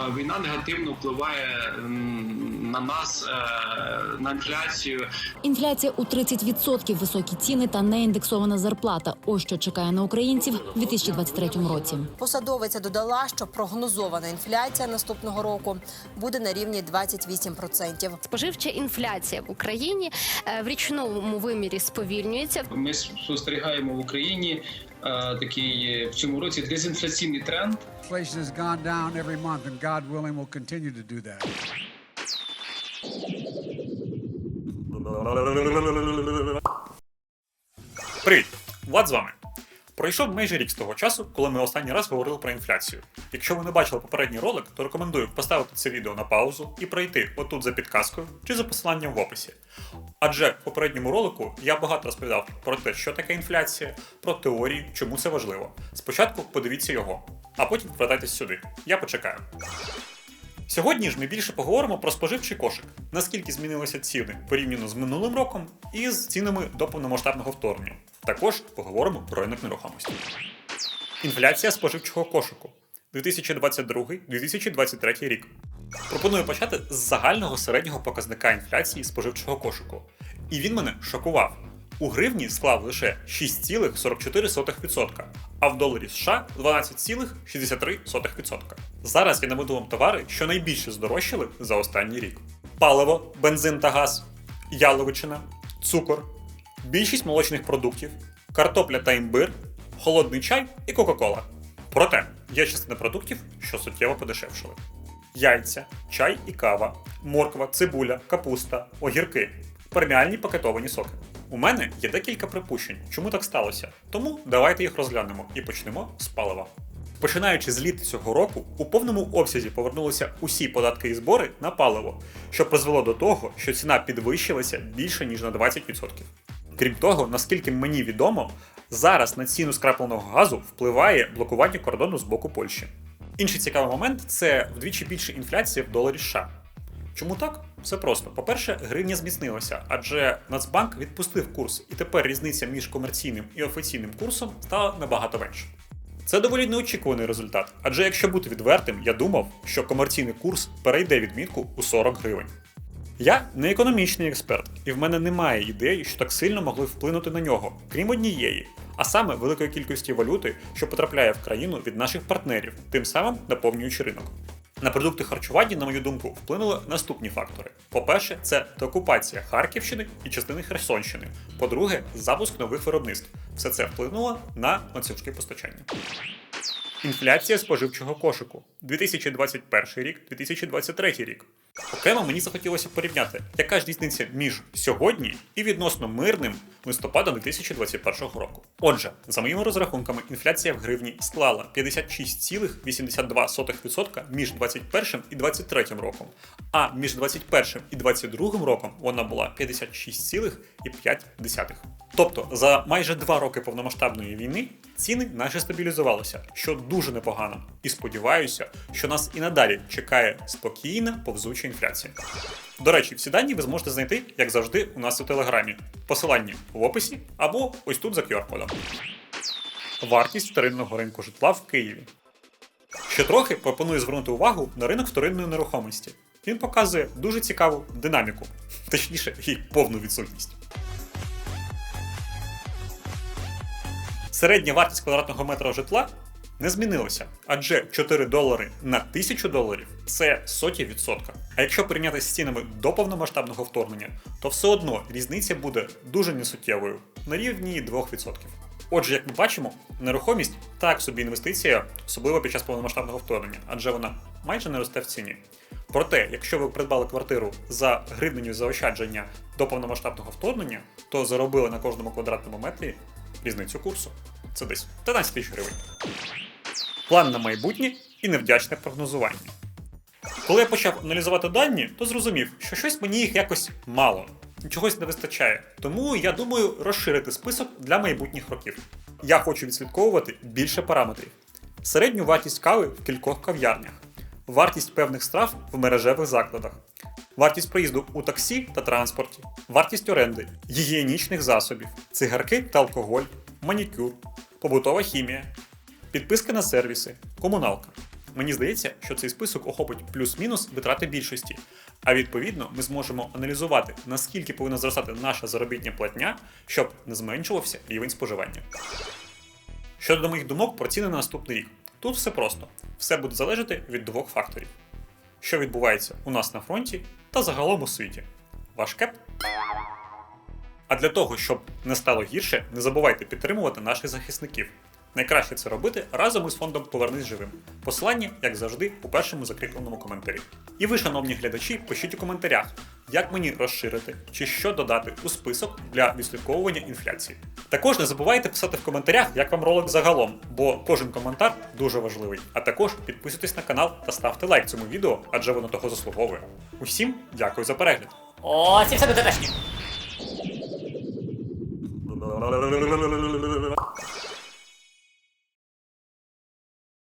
Е, Війна негативно впливає на нас, е, на інфляцію. Інфляція у 30%, високі ціни та неіндексована зарплата. Ось що чекає на українців у 2023 році. Посадовиця додала, що прогнозована інфляція наступного року буде на рівні 28%. Споживча інфляція в Україні е, в річному вимірі сповільнюється. Ми спостерігаємо в Україні е, такий в цьому році дезінфляційний тренд. Inflation has gone down every month, and God willing, will continue to do that. Привіт! Влад з вами. Пройшов майже рік з того часу, коли ми останній раз говорили про інфляцію. Якщо ви не бачили попередній ролик, то рекомендую поставити це відео на паузу і пройти отут за підказкою чи за посиланням в описі. Адже в попередньому ролику я багато розповідав про те, що таке інфляція, про теорії, чому це важливо. Спочатку подивіться його, а потім повертайтесь сюди. Я почекаю. Сьогодні ж ми більше поговоримо про споживчий кошик, наскільки змінилися ціни порівняно з минулим роком і з цінами до повномасштабного вторгнення. Також поговоримо про ринок нерухомості. Інфляція споживчого кошику 2022-2023 рік. Пропоную почати з загального середнього показника інфляції споживчого кошику. І він мене шокував. У гривні склав лише 6,44%, а в доларі США 12,63%. Зараз я наведу вам товари, що найбільше здорожчали за останній рік: паливо, бензин та газ, яловичина, цукор, більшість молочних продуктів, картопля та імбир, холодний чай і Кока-Кола. Проте є частина продуктів, що суттєво подешевшили: яйця, чай і кава, морква, цибуля, капуста, огірки, преміальні пакетовані соки. У мене є декілька припущень, чому так сталося. Тому давайте їх розглянемо і почнемо з палива. Починаючи з літа цього року, у повному обсязі повернулися усі податки і збори на паливо, що призвело до того, що ціна підвищилася більше ніж на 20%. Крім того, наскільки мені відомо, зараз на ціну скрапленого газу впливає блокування кордону з боку Польщі. Інший цікавий момент це вдвічі більша інфляція в доларі США. Чому так? Все просто. По-перше, гривня зміцнилася, адже Нацбанк відпустив курс, і тепер різниця між комерційним і офіційним курсом стала набагато менше. Це доволі неочікуваний результат, адже якщо бути відвертим, я думав, що комерційний курс перейде відмітку у 40 гривень. Я не економічний експерт, і в мене немає ідеї, що так сильно могли вплинути на нього, крім однієї, а саме великої кількості валюти, що потрапляє в країну від наших партнерів, тим самим наповнюючи ринок. На продукти харчування, на мою думку, вплинули наступні фактори: по-перше, це деокупація Харківщини і частини Херсонщини. По-друге, запуск нових виробництв. Все це вплинуло на ланцюжки постачання. Інфляція споживчого кошику 2021 рік, 2023 рік. Окремо мені захотілося порівняти, яка ж різниця між сьогодні і відносно мирним листопадом 2021 року. Отже, за моїми розрахунками, інфляція в гривні склала 56,82% між 21 і 23 роком, а між 21 і 22 роком вона була 56,5%. Тобто за майже два роки повномасштабної війни ціни наче стабілізувалися, що дуже непогано. І сподіваюся, що нас і надалі чекає спокійна повзуча інфляція. До речі, всі дані ви зможете знайти, як завжди, у нас у телеграмі. Посилання в описі або ось тут за QR-кодом. Вартість вторинного ринку житла в Києві. Ще трохи пропоную звернути увагу на ринок вторинної нерухомості. Він показує дуже цікаву динаміку, точніше, її повну відсутність. Середня вартість квадратного метра житла не змінилася, адже 4 долари на 1000 доларів це соті відсотка. А якщо порівняти з цінами до повномасштабного вторгнення, то все одно різниця буде дуже несуттєвою на рівні 2%. Отже, як ми бачимо, нерухомість так собі інвестиція, особливо під час повномасштабного вторгнення, адже вона майже не росте в ціні. Проте, якщо ви придбали квартиру за гривнею заощадження до повномасштабного вторгнення, то заробили на кожному квадратному метрі різницю курсу. Це десь 13 тисяч гривень. План на майбутнє і невдячне прогнозування. Коли я почав аналізувати дані, то зрозумів, що щось мені їх якось мало, чогось не вистачає. Тому я думаю розширити список для майбутніх років. Я хочу відслідковувати більше параметрів: середню вартість кави в кількох кав'ярнях, вартість певних страв в мережевих закладах, вартість проїзду у таксі та транспорті, вартість оренди, гігієнічних засобів, цигарки та алкоголь, манікюр, побутова хімія, підписки на сервіси, комуналка. мені здається, що цей список охопить плюс-мінус витрати більшості. А відповідно, ми зможемо аналізувати, наскільки повинна зростати наша заробітня платня, щоб не зменшувався рівень споживання. Щодо моїх думок про ціни на наступний рік, тут все просто: все буде залежати від двох факторів: що відбувається у нас на фронті та загалом у світі. Ваш кеп. А для того, щоб не стало гірше, не забувайте підтримувати наших захисників. Найкраще це робити разом із фондом Повернись живим. Посилання, як завжди, у першому закріпленому коментарі. І ви, шановні глядачі, пишіть у коментарях, як мені розширити чи що додати у список для відслідковування інфляції. Також не забувайте писати в коментарях, як вам ролик загалом, бо кожен коментар дуже важливий. А також підписуйтесь на канал та ставте лайк цьому відео, адже воно того заслуговує. Усім дякую за перегляд. О, ці все буде